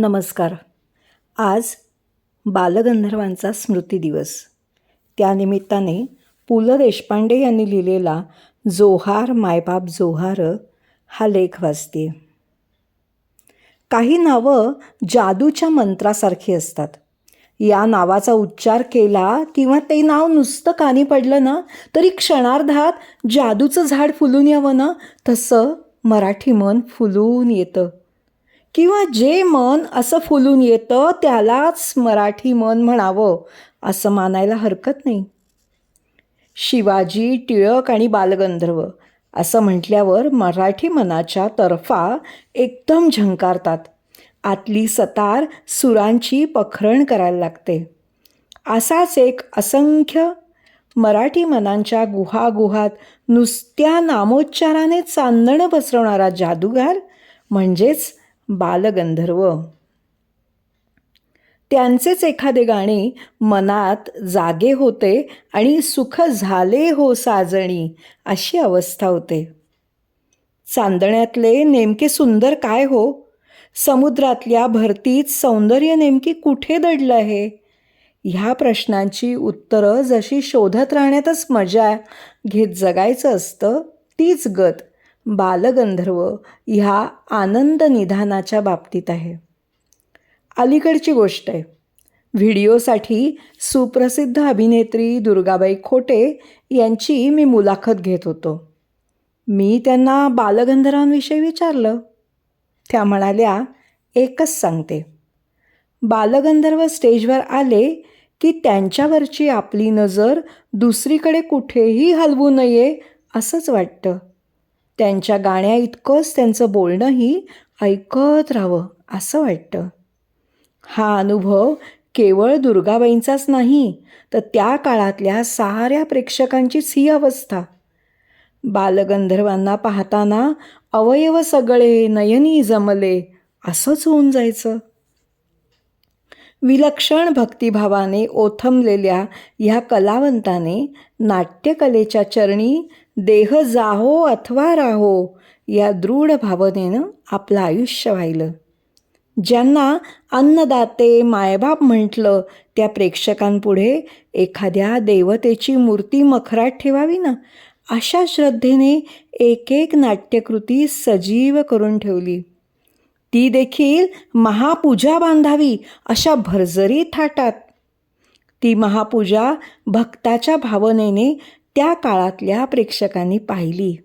नमस्कार. आज बालगंधर्वांचा स्मृती दिवस. त्यानिमित्ताने पु ल देशपांडे यांनी लिहिलेला जोहार मायबाप जोहार हा लेख वाचते काही नावं जादूच्या मंत्रासारखी असतात. या नावाचा उच्चार केला किंवा ते नाव नुसतं कानी पडलं ना तरी क्षणार्धात जादूचं झाड फुलून यावं ना तसं मराठी मन फुलून येतं. किंवा जे मन असं फुलून येतं त्यालाच मराठी मन म्हणावं असं मानायला हरकत नाही. शिवाजी टिळक आणि बालगंधर्व असं म्हटल्यावर मराठी मनाच्या तर्फा एकदम झंकारतात. आतली सतार सुरांची पखरण करायला लागते. असाच एक असंख्य मराठी मनांच्या गुहागुहात नुसत्या नामोच्चाराने चांदणं पसरवणारा जादूगार म्हणजेच बालगंधर्व. त्यांचेच एखादे गाणे मनात जागे होते आणि सुख झाले हो साजणी अशी अवस्था होते. चांदण्यातले नेमके सुंदर काय हो? समुद्रातल्या भरतीत सौंदर्य नेमकी कुठे दडलं आहे? ह्या प्रश्नांची उत्तरं जशी शोधत राहण्यातच मजा घेत जगायचं असतं तीच गत. बालगंधर्व ह्या आनंद निधानाच्या बाबतीत आहे. अलीकडची गोष्ट आहे. व्हिडिओसाठी सुप्रसिद्ध अभिनेत्री दुर्गाबाई खोटे यांची मी मुलाखत घेत होतो. मी त्यांना बालगंधर्वांविषयी विचारलं. त्या म्हणाल्या एकच सांगते. बालगंधर्व स्टेजवर आले की त्यांच्यावरची आपली नजर दुसरीकडे कुठेही हलवू नये असंच वाटतं. त्यांच्या गाण्या इतकंच त्यांचं बोलणंही ऐकत राहावं असं वाटतं. हा अनुभव केवळ दुर्गाबाईंचाच नाही तर त्या काळातल्या साऱ्या प्रेक्षकांचीच ही अवस्था. बालगंधर्वांना पाहताना अवयव सगळे नयनी जमले असंच होऊन जायचं. विलक्षण भक्तिभावाने ओथमलेल्या ह्या कलावंताने नाट्यकलेच्या चरणी देह जाहो अथवा राहो या दृढ भावनेनं आपलं आयुष्य वाहिलं. ज्यांना अन्नदाते मायबाप म्हटलं त्या प्रेक्षकांपुढे एखाद्या देवतेची मूर्ती मखरात ठेवावी ना? अशा श्रद्धेने एक एक नाट्यकृती सजीव करून ठेवली. ती देखील महापूजा बांधावी अशा भरजरी थाटात. ती महापूजा भक्ताच्या भावनेने त्या काळातल्या प्रेक्षकांनी पाहिली.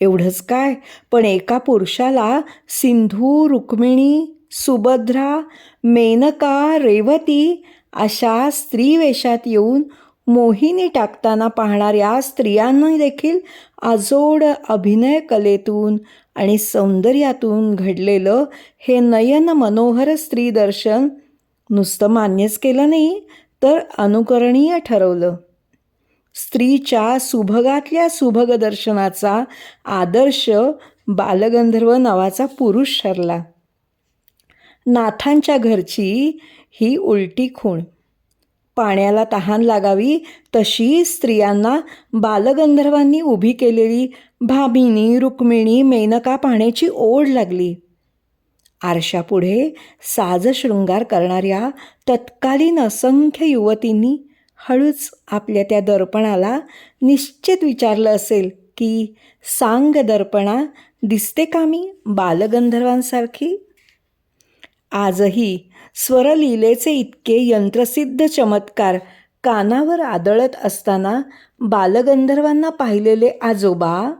एवढंच काय पण एका पुरुषाला सिंधू रुक्मिणी सुभद्रा मेनका रेवती अशा स्त्रीवेशात येऊन मोहिनी टाकताना पाहणाऱ्या स्त्रियांना देखील आजोड अभिनय कलेतून आणि सौंदर्यातून घडलेलं हे नयन मनोहर स्त्री दर्शन नुसतं मान्यच केलं नाही तर अनुकरणीय ठरवलं. स्त्रीच्या सुभगातल्या सुभग दर्शनाचा आदर्श बालगंधर्व नावाचा पुरुष ठरला. नाथांच्या घरची ही उलटी खूण. पाण्याला तहान लागावी तशी स्त्रियांना बालगंधर्वांनी उभी केलेली भामिनी रुक्मिणी मेनका पाहण्याची ओढ लागली. आरशापुढे साजशृंगार करणाऱ्या तत्कालीन असंख्य युवतींनी हळूच आपल्या त्या दर्पणाला निश्चित विचारलं असेल की सांग दर्पणा दिसते का मी बालगंधर्वांसारखी? आजही स्वरलीलेचे इतके यंत्रसिद्ध चमत्कार कानावर आदळत असताना बालगंधर्वांना पाहिलेले आजोबा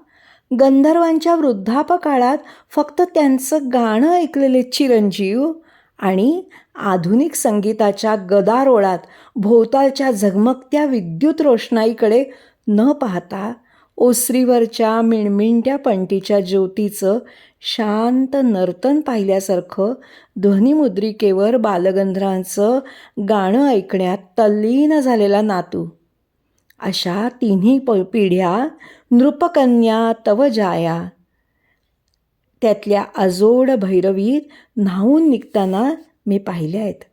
गंधर्वांच्या वृद्धापकाळात फक्त त्यांचं गाणं ऐकलेले चिरंजीव आणि आधुनिक संगीताच्या गदारोळात भोवतालच्या झगमगत्या विद्युत रोषणाईकडे न पाहता ओसरीवरच्या मिणमिणत्या पंटीच्या ज्योतीचं शांत नर्तन पाहिल्यासारखं ध्वनिमुद्रिकेवर बालगंधरांचं गाणं ऐकण्यात तल्लीन झालेला नातू. अशा तिन्ही प पिढ्या नृपकन्या तव जाया. त्यातल्या अजोड भैरवीत न्हावून निघताना मी पाहिले आहेत.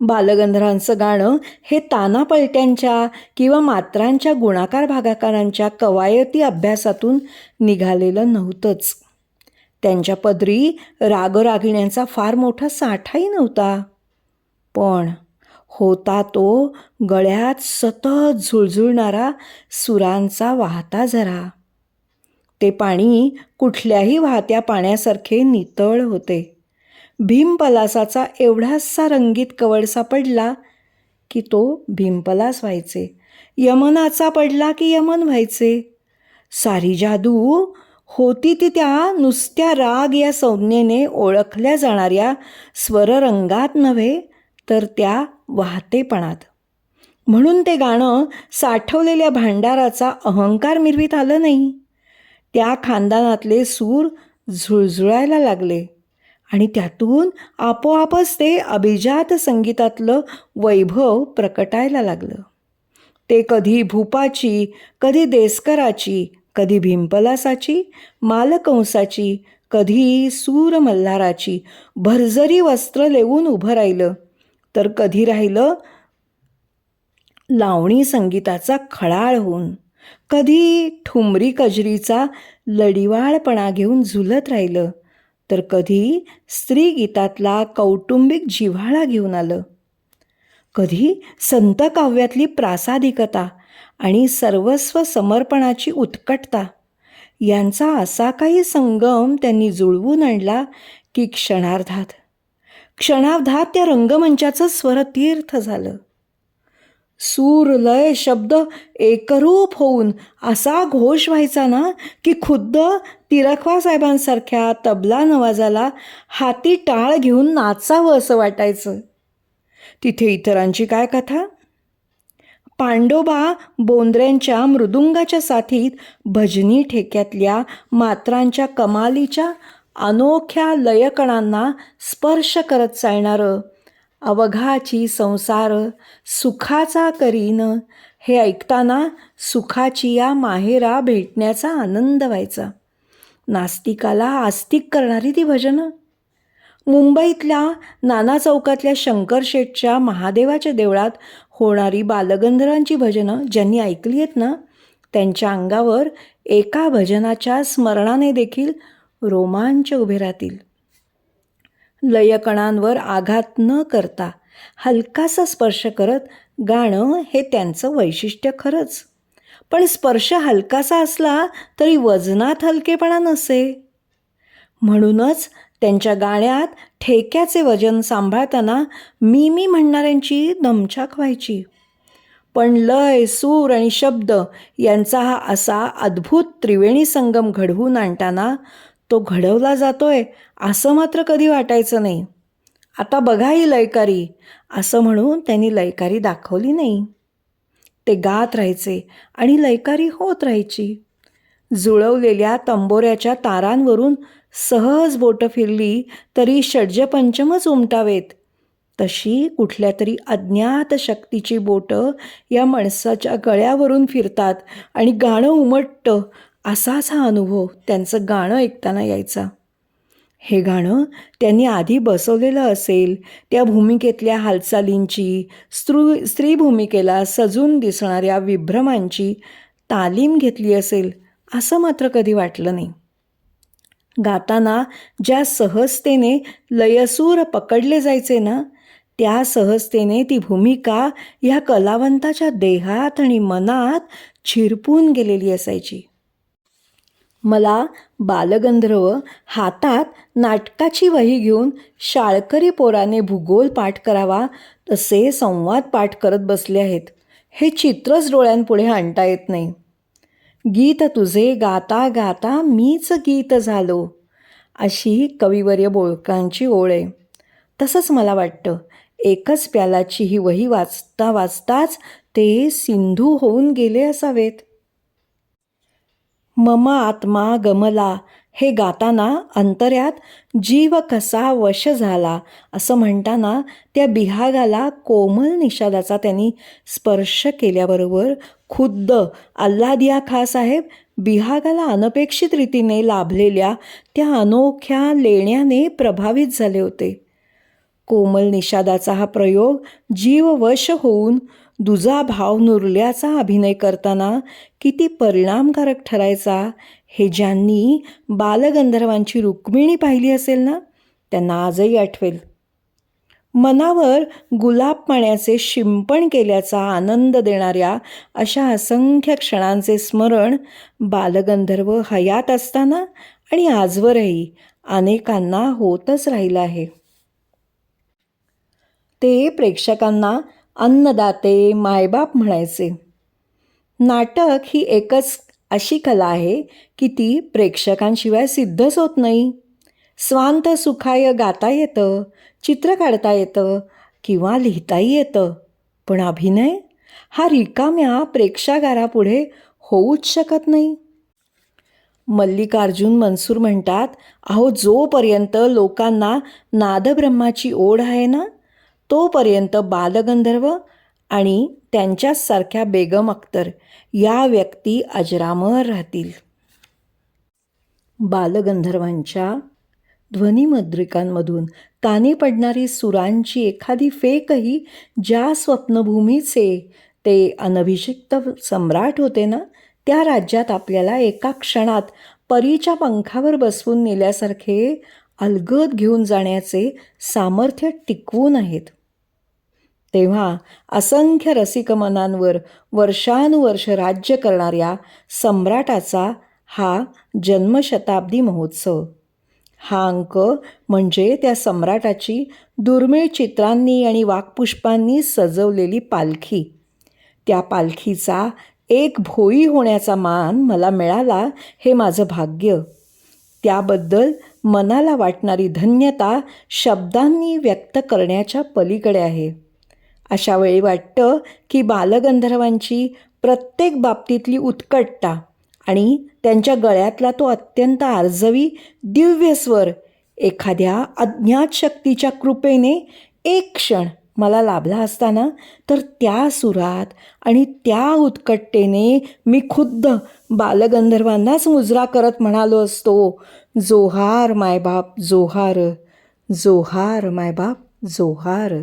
बालगंधरांचं गाणं हे तानापलट्यांच्या किंवा मात्रांच्या गुणाकार भागाकारांच्या कवायती अभ्यासातून निघालेलं नव्हतंच. त्यांच्या पदरी रागरागिण्यांचा फार मोठा साठाही नव्हता. पण होता तो गळ्यात सतत झुळझुळणारा सुरांचा वाहता झरा. ते पाणी कुठल्याही वाहत्या पाण्यासारखे नितळ होते. भीमपलासाचा एवढासा रंगीत कवडसा पडला की तो भीमपलास व्हायचे. यमनाचा पडला की यमन व्हायचे. सारी जादू होती ती त्या नुसत्या राग या संज्ञेने ओळखल्या जाणाऱ्या स्वररंगात नव्हे तर त्या वाहतेपणात. म्हणून ते गाणं साठवलेल्या भांडाराचा अहंकार मिरवीत आलं नाही. त्या खानदानातले सूर झुळझुळायला लागले. आणि त्यातून आपोआपच ते अभिजात संगीतातलं वैभव प्रकटायला लागलं. ते कधी भूपाची कधी देसकराची कधी भिंपलासाची मालकंसाची कधी सूर मल्हाराची भरजरी वस्त्र लेवून उभं राहिलं. तर कधी राहिलं लावणी संगीताचा खळाळ होऊन कधी ठुमरी कजरीचा लडिवाळपणा घेऊन झुलत राहिलं. तर कधी स्त्री गीतातला कौटुंबिक जिव्हाळा घेऊन आलं. कधी संत काव्यातली प्रासादिकता आणि सर्वस्व समर्पणाची उत्कटता यांचा असा काही संगम त्यांनी जुळवून आणला की क्षणार्धात. क्षणार्धात त्या रंगमंचाचं स्वरतीर्थ झालं. सूर लय शब्द एकरूप होऊन असा घोष व्हायचा ना की खुद्द तिरखवा साहेबांसारख्या तबला नवाजाला हाती टाळ घेऊन नाचावं असं वाटायचं. तिथे इतरांची काय कथा? पांडोबा बोंद्र्यांच्या मृदुंगाच्या साथीत भजनी ठेक्यातल्या मात्रांच्या कमालीच्या अनोख्या लयकणांना स्पर्श करत चालणारं अवघाची संसार सुखाचा करीन. हे ऐकताना सुखाची या माहेरा भेटण्याचा आनंद व्हायचा. नास्तिकाला आस्तिक करणारी ती भजनं. मुंबईतल्या नाना चौकातल्या शंकरशेठच्या महादेवाच्या देवळात होणारी बालगंधरांची भजनं ज्यांनी ऐकली आहेत ना त्यांच्या अंगावर एका भजनाच्या स्मरणाने देखील रोमांच उभे राहतील. लयकणांवर आघात न करता हलकासा स्पर्श करत गाणं हे त्यांचं वैशिष्ट्य खरंच. पण स्पर्श हलकासा असला तरी वजनात हलकेपणा नसे. म्हणूनच त्यांच्या गाण्यात ठेक्याचे वजन सांभाळताना मी मी म्हणणाऱ्यांची दमछाक व्हायची. पण लय सूर आणि शब्द यांचा हा असा अद्भुत त्रिवेणी संगम घडवून आणताना तो घडवला जातोय असं मात्र कधी वाटायचं नाही. आता बघा ही लयकारी असं म्हणून त्यांनी लयकारी दाखवली नाही. ते गात राहायचे आणि लयकारी होत राहायची. जुळवलेल्या तंबोऱ्याच्या तारांवरून सहज बोटं फिरली तरी षड्जपंचमच उमटावेत. तशी कुठल्या तरी अज्ञात शक्तीची बोटं या माणसाच्या गळ्यावरून फिरतात आणि गाणं उमटतं असाच हा अनुभव त्यांचं गाणं ऐकताना यायचा. हे गाणं त्यांनी आधी बसवलेलं असेल त्या भूमिकेतल्या हालचालींची स्त्रू स्त्री भूमिकेला सजून दिसणाऱ्या विभ्रमांची तालीम घेतली असेल असं मात्र कधी वाटलं नाही. गाताना ज्या सहजतेने लयसूर पकडले जायचे ना त्या सहजतेने ती भूमिका ह्या कलावंताच्या देहात आणि मनात छिरपून गेलेली असायची. मला बालगंधर्व हातात नाटकाची वही घेऊन शाळकरी पोराने भूगोल पाठ करावा तसे संवाद पाठ करत बसले आहेत. हे चित्रच डोळ्यांपुढे आणता येत नाही. गीत तुझे गाता गाता मीच गीत झालो. अशी कविवर्य बोळकांची ओळ आहे. तसंच मला वाटतं एकच प्यालाची ही वही वाचता वाचताच ते सिंधू होऊन गेले असावेत. मम आत्मा गमला. हे गाताना अंतर्यात जीव कसा वश झाला? असं म्हणताना त्या बिहागाला कोमल निषादाचा त्यांनी स्पर्श केल्याबरोबर खुद्द अल्लादिया खा साहेब बिहागाला अनपेक्षित रीतीने लाभलेल्या त्या अनोख्या लेण्याने प्रभावित झाले होते. कोमल निषादाचा हा प्रयोग जीववश होऊन दुजा भाव नुरल्याचा अभिनय करताना किती परिणामकारक ठरायचा हे ज्यांनी बालगंधर्वांची रुक्मिणी पाहिली असेल ना त्यांना आजही आठवेल. मनावर गुलाब पाण्याचे शिंपण केल्याचा आनंद देणाऱ्या अशा असंख्य क्षणांचे स्मरण बालगंधर्व हयात असताना आणि आजवरही अनेकांना होतच राहिलं आहे. ते प्रेक्षकांना अन्नदाते मायबाप म्हणायचे. नाटक ही एकच अशी कला आहे की ती प्रेक्षकांशिवाय सिद्धच होत नाही. स्वांत सुखाय गाता येतं चित्र काढता येतं किंवा लिहिताही येतं. पण अभिनय हा रिकाम्या प्रेक्षागारापुढे होऊच शकत नाही. मल्लिकार्जुन मनसूर म्हणतात अहो जोपर्यंत लोकांना नादब्रह्माची ओढ आहे ना तोपर्यंत बालगंधर्व आणि त्यांच्यासारख्या बेगम अख्तर या व्यक्ती अजरामर राहतील. बालगंधर्वांच्या ध्वनिमुद्रिकांमधून कानी पडणारी सुरांची एखादी फेकही ज्या स्वप्नभूमीचे ते अनभिषिक्त सम्राट होते ना त्या राज्यात आपल्याला एका क्षणात परीच्या पंखावर बसवून नेल्यासारखे अलगद घेऊन जाण्याचे सामर्थ्य टिकवून आहेत. तेव्हा असंख्य रसिकमनांवर वर्षानुवर्ष राज्य करणाऱ्या सम्राटाचा हा जन्मशताब्दी महोत्सव. हा अंक म्हणजे त्या सम्राटाची दुर्मिळ चित्रांनी आणि वाक्पुष्पांनी सजवलेली पालखी. त्या पालखीचा एक भोई होण्याचा मान मला मिळाला हे माझं भाग्य. त्याबद्दल मनाला वाटणारी धन्यता शब्दांनी व्यक्त करण्याच्या पलीकडे आहे. अशा वेळी वाटतं की बालगंधर्वांची प्रत्येक बाबतीतली उत्कटता आणि त्यांच्या गळ्यातला तो अत्यंत आर्जवी दिव्य स्वर एखाद्या अज्ञात शक्तीच्या कृपेने एक क्षण मला लाभला असताना तर त्या सुरात आणि त्या उत्कटतेने मी खुद्द बालगंधर्वांनाच मुजरा करत म्हणालो असतो जोहार मायबाप जोहार जोहार मायबाप जोहार.